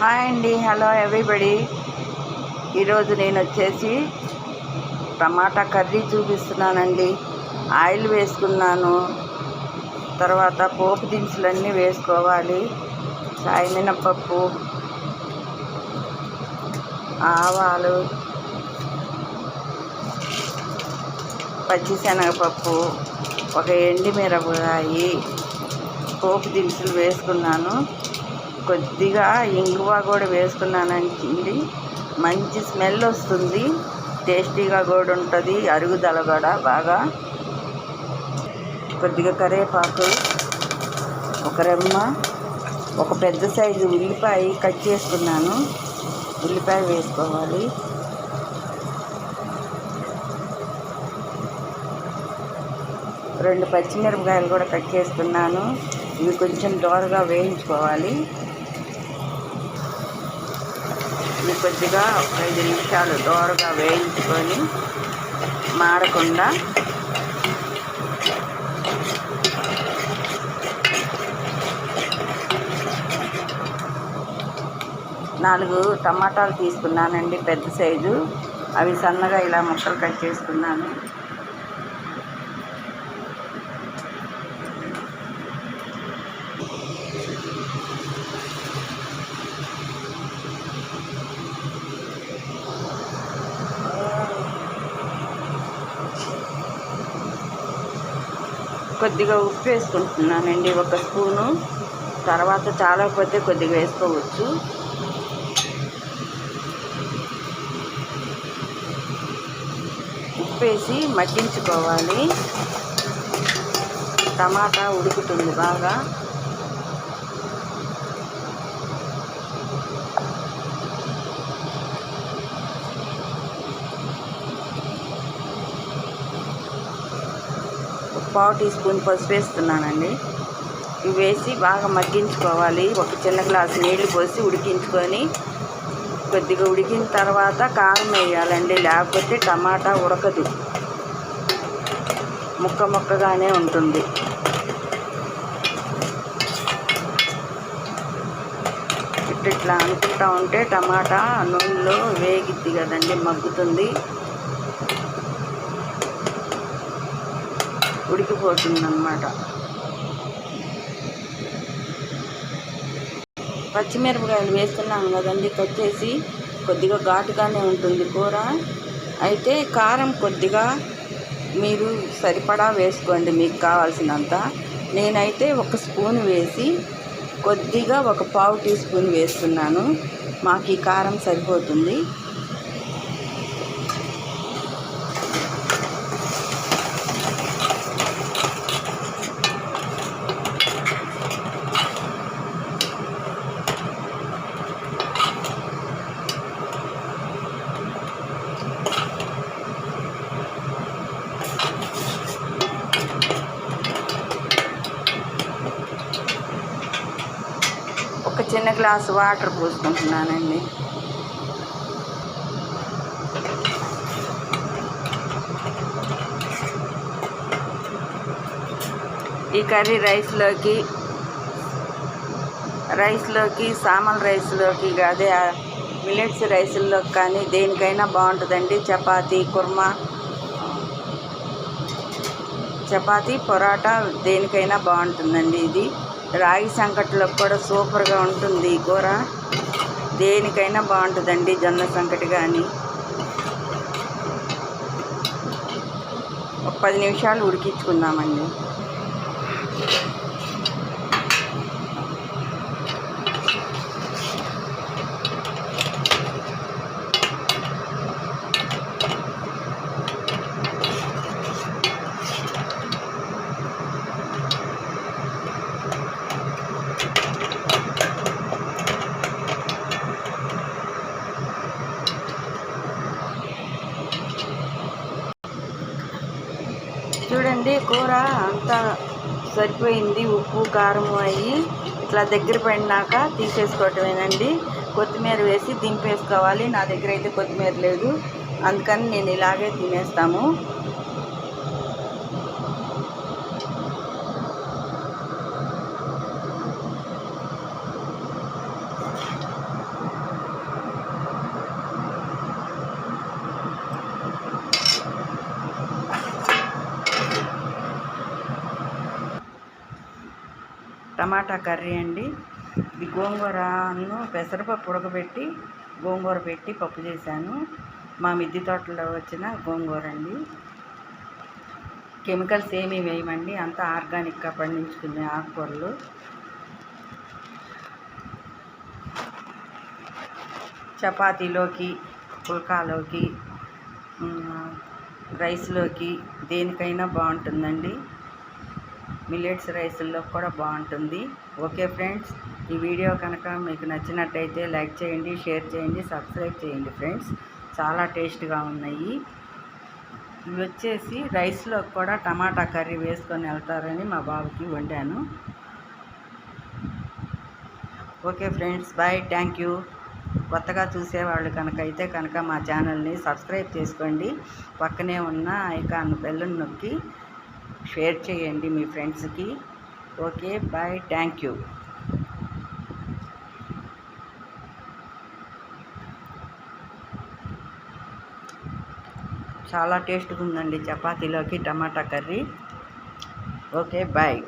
Hi అండి hello everybody. ఈరోజు నేను వచ్చేసి టమాటా కర్రీ చూపిస్తున్నానండి. ఆయిల్ వేసుకున్నాను. తర్వాత పోపు దినుసులన్నీ వేసుకోవాలి. సాయి ఆవాలు పచ్చిశనగపప్పు ఒక ఎండిమిరపకాయి పోపు దినుసులు వేసుకున్నాను. కొద్దిగా ఇంగువ కూడా వేసుకున్నానండి. మంచి స్మెల్ వస్తుంది. టేస్టీగా కూడా ఉంటుంది. అరుగుదల కూడా బాగా. కొద్దిగా కరివేపాకు ఒక రెమ్మ ఒక పెద్ద సైజు ఉల్లిపాయ కట్ చేసుకున్నాను. ఉల్లిపాయ వేసుకోవాలి. రెండు పచ్చిమిరపకాయలు కూడా కట్ చేసుకున్నాను. ఇవి కొంచెం దోరగా వేయించుకోవాలి. ఇవి కొద్దిగా ఒక ఐదు నిమిషాలు దోరగా వేయించుకొని మాడకుండా నాలుగు టమాటాలు తీసుకున్నానండి పెద్ద సైజు. అవి సన్నగా ఇలా ముక్కలు కట్ చేసుకున్నాను. కొద్దిగా ఉప్పు వేసుకుంటున్నానండి ఒక స్పూను. తర్వాత చాలా కొద్ది కొద్దిగా వేసుకోవచ్చు. ఉప్పు వేసి మగ్గించుకోవాలి. టమాటా ఉడుకుతుంది బాగా. పావు టీ స్పూన్ పసుపు వేస్తున్నానండి. ఇవి వేసి బాగా మగ్గించుకోవాలి. ఒక చిన్న గ్లాసు నీళ్ళు పోసి ఉడికించుకొని కొద్దిగా ఉడికిన తర్వాత కారం వేయాలండి. లేకపోతే టమాటా ఉడకదు. ముక్క ముక్కగానే ఉంటుంది. ఇట్లా ఇట్లా అనుకుంటా ఉంటే టమాటా నూనెలో వేగిద్ది కదండి మగ్గుతుంది. ఉడికిపోతుంది అన్నమాట పచ్చిమిరపకాయలు వేస్తున్నాం కదండి కట్ కొద్దిగా ఘాటుగానే ఉంటుంది కూర. అయితే కారం కొద్దిగా మీరు సరిపడా వేసుకోండి మీకు కావాల్సినంత. నేనైతే ఒక స్పూన్ వేసి కొద్దిగా ఒక పావు టీ స్పూన్ వేస్తున్నాను. మాకు ఈ కారం సరిపోతుంది. చిన్న గ్లాసు వాటర్ పోసుకుంటున్నానండి. ఈ కర్రీ రైస్లోకి రైస్లోకి సామల్ రైస్లోకి అదే మిల్లెట్స్ రైస్లోకి కానీ దేనికైనా బాగుంటుందండి. చపాతీ కుర్మా చపాతీ పొరాటా దేనికైనా బాగుంటుందండి ఇది. రాగి సంకటిలోకి కూడా సూపర్గా ఉంటుంది ఈ కూర. దేనికైనా బాగుంటుందండి జొన్న సంకటి కానీ ఒక పది నిమిషాలు ఉడికించుకుందామండి. కూర అంతా సరిపోయింది. ఉప్పు కారం అయ్యి ఇట్లా దగ్గర పడినాక తీసేసుకోవటమేనండి. కొత్తిమీర వేసి దింపేసుకోవాలి. నా దగ్గర అయితే కొత్తిమీర లేదు. అందుకని నేను ఇలాగే తినేస్తాము. టమాటా కర్రీ అండి. ఇది గోంగూరను పెసరపప్పు ఉడకబెట్టి గోంగూర పెట్టి పప్పు చేశాను. మా మిద్ది తోటలో వచ్చిన గోంగూర అండి. కెమికల్స్ ఏమీ వేయమండి అంతా ఆర్గానిక్గా పండించుకునే ఆకుకూరలు. చపాతీలోకి పుల్కాలోకి రైస్లోకి దేనికైనా బాగుంటుందండి. మిల్లెట్స్ రైస్లో కూడా బాగుంటుంది. ఓకే ఫ్రెండ్స్ ఈ వీడియో కనుక మీకు నచ్చినట్టయితే లైక్ చేయండి షేర్ చేయండి సబ్స్క్రైబ్ చేయండి ఫ్రెండ్స్. చాలా టేస్ట్గా ఉన్నాయి. ఇవి వచ్చేసి రైస్లో కూడా టమాటా కర్రీ వేసుకొని వెళ్తారని మా బాబుకి వండాను. Okay friends bye thank you. కొత్తగా చూసేవాళ్ళు కనుక అయితే కనుక మా ఛానల్ని సబ్స్క్రైబ్ చేసుకోండి. పక్కనే ఉన్న ఐకాన్ బెల్లని నొక్కి షేర్ చేయండి మీ ఫ్రెండ్స్కి. Okay bye thank you. చాలా టేస్ట్గా ఉందండి చపాతీలోకి టమాటా కర్రీ. Okay bye.